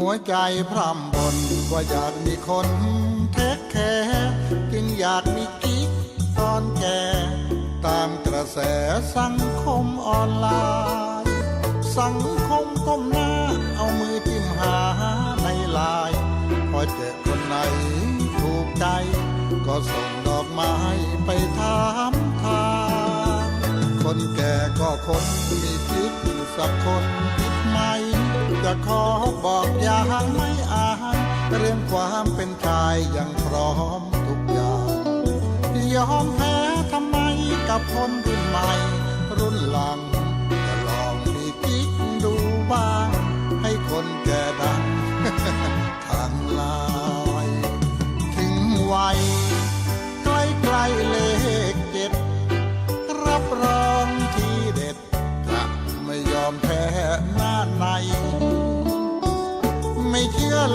หัวใจพร่ำบนว่าอยากมีคนเทคแคร์จึงอยากมีกิ๊กตอนแก่ตามกระแสสังคมออนไลน์ สังคมก้มหน้าเอามือจิ้มหาในไลน์พอเจอคนไหนถูกใจ ก็ส่งดอกไม้ไปถามทางคนแก่ก็คนมีคิดสักคนคิดไหม จะขอบอกอย่างไม่อายเรื่องความเป็นชายยังพร้อมทุกอย่างยอมแพ้ทำไมกับคนรุ่นใหม่รุ่นหลัง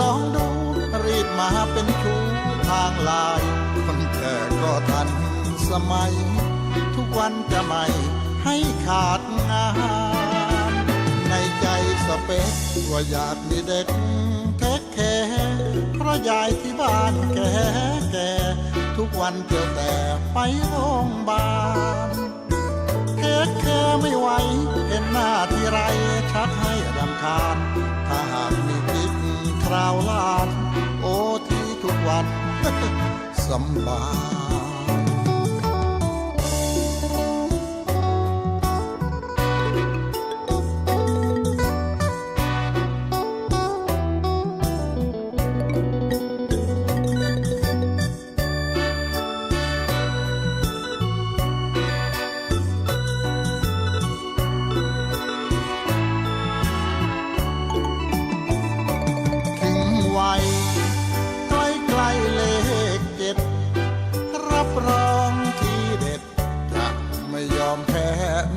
ลองดูรีบมาเป็นชูทางไลายคนแก่ก็ทันสมัย ทุกวันจะไม่ให้ขาดงานในใจสเปคว่าอยากมีเด็กเทคแคร์เพราะยายที่บ้านแก่แก่ทุกวันเกี่ยวแต่ไปโรงพยาบาลเทคแคร์ไม่ไหวเห็นหน้าที่ไรชักให้รำคาญ คราวลาน โอทีทุกวันสำบาย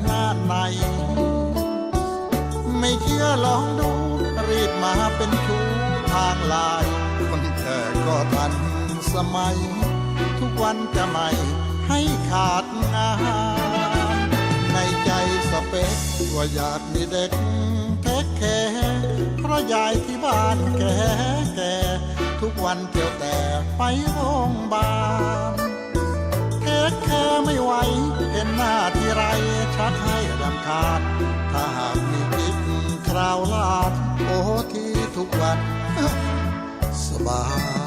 หน้าในไม่เชื่อลองดู รีบมาเป็นชูทางไลายคนแก่ก็ทันสมัย ทุกวันจะไม่ให้ขาดงานในใจสเปคว่าอยากมีเด็กเทคแคร์เพราะยายที่บ้านแก่แก่ทุกวันเที่ยวแต่ไปโรงพยาบาล เทคแค่ไม่ไหว เห็นหน้าที่ไรชักให้รำคาญถ้าหากมีกิ๊กคราวลาดโอ้ที่ทุกวันสบาย